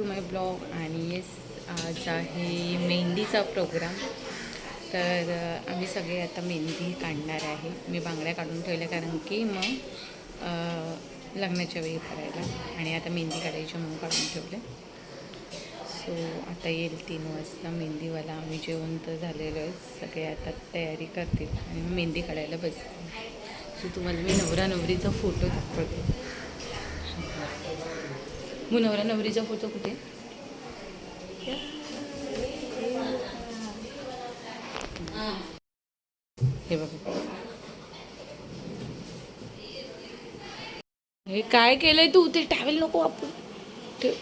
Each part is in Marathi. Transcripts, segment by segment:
टू माय ब्लॉग आणि येस आज आहे मेहंदीचा प्रोग्राम तर आम्ही सगळे आता मेहंदी काढणार आहे. मी बांगड्या काढून ठेवल्या कारण की मग लग्नाच्या वेळी करायला. आणि आता मेहंदी काढायची म्हणून काढून ठेवले. सो आता येईल तीन वाजता मेहंदीवाला. आम्ही जेवण तर झालेलो आहे. सगळे आता तयारी करतील. आणि मेहंदी काढायला बसतील. सो तुम्हाला मी नवरा नवरीचा फोटो दाखवते. मग नवरा नवरीचा फोटो कुठे? हे बघा. हे काय केलंय तू? ते टॅवेल नको वापरू. ठेव.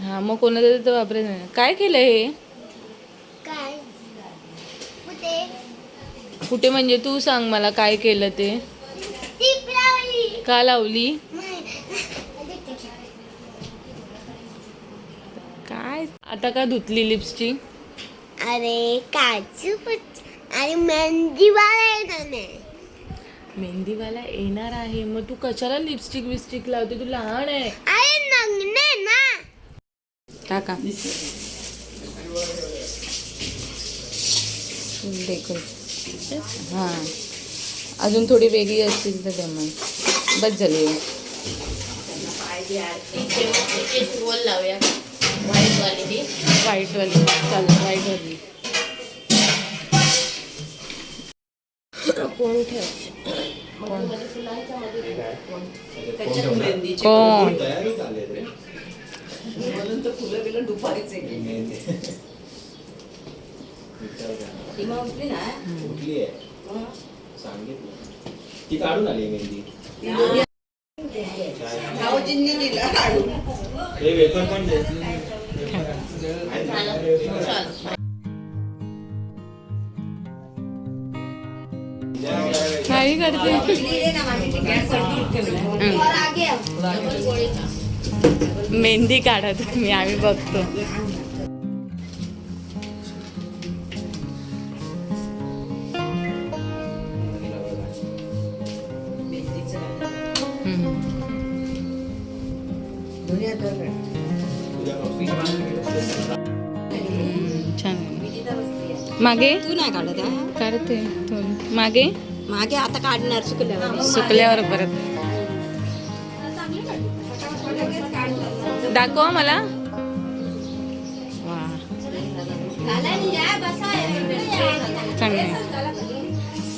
हा मग कोणाचं तर वापरायचं नाही. काय केलंय हे? काय? कुठे? म्हणजे तू सांग मला काय केलं ते. का लावली काय आता का धुतली लिप्सची? अरे काजू पच आणि मेहंदीवाला येणार नाही. मेहंदीवाला येणार आहे. मग तू कशाला लिपस्टिक विस्टिक लावते? तू लहान आहे. अरे नंगने ना. टाका. डेकोर हां. अजून थोडी वेगळी असतील तर ते मग. बस झाली. लावूया व्हाईटवाली चालेल व्हाईटवाली कोण ठेव कोण? रे उठली आहे सांगितलं ती काढून. आली मेहंदी हे वेफर पण काही करते. मेहंदी काढत मी आम्ही बघतो. छान. मागे? तू नाही काढत हा? काढते. थोडी मागे? मागे आता काढणार चुकल्यावर सुकल्यावर परत. दाखवा मला.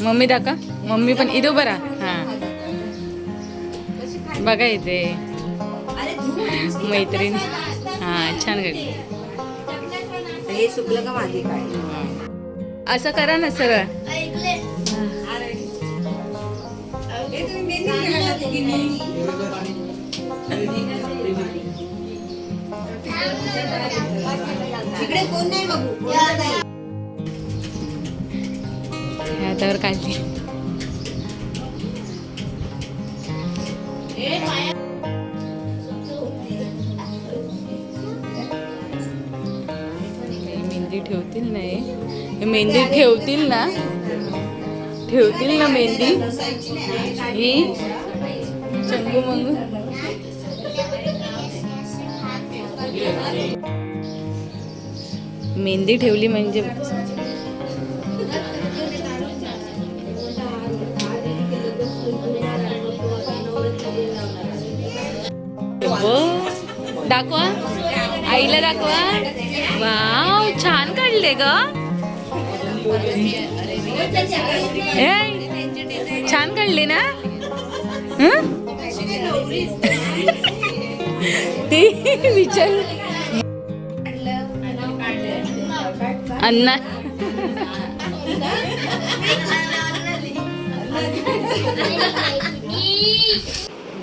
मम्मी दाखवा. मम्मी पण इथं बरा हा. बघा इथे. मैत्रीण. हा छान घडली हे चुकलं का मागे काय? असं करा ना सरळ. तिकडे कोण नाही बघू हातावर काढली मेहंदी ठेवतील नाही मेहंदी ठेवतील ना? ठेवतील ना मेहंदी? ही? चंगू मंगू मेहंदी ठेवली म्हणजे दाखवा. आईला दाखवा. वाव छान काढले ग. छान काढले ना? ते विचार. अन्ना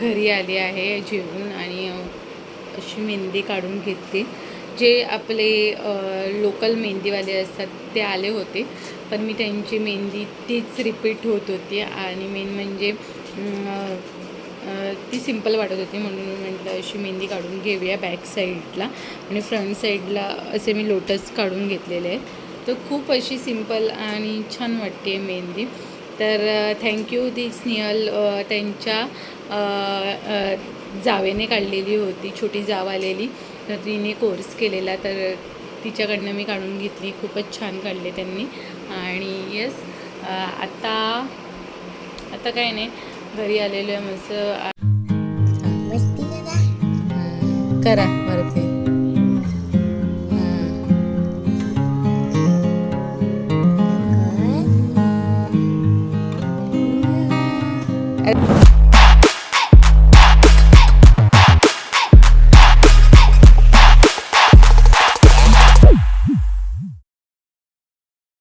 घरी आली आहे जेवून आणि अशी मेहंदी काढून घेतली. जे आपले लोकल मेहंदीवाले असतात ते आले होते. पण मी त्यांची मेहंदी तीच रिपीट होत होती. आणि मेन म्हणजे ती सिंपल वाटत होती म्हणून मी म्हटलं अशी मेहंदी काढून घेऊया बॅक साईडला. आणि फ्रंट साईडला असे मी लोटस काढून घेतलेले आहेत. तर खूप अशी सिंपल आणि छान वाटते मेहंदी. तर थँक्यू दी स्नेहल त्यांच्या जावेने काढलेली होती छोटी जाव आलेली. तर तिने कोर्स केलेला तर तिच्याकडनं मी काढून घेतली. खूपच छान काढले त्यांनी. आणि येस आता आता काय नाही. ¿Qué es eso? ¿Qué es eso? ¿Qué ¿Qué ¿Qué.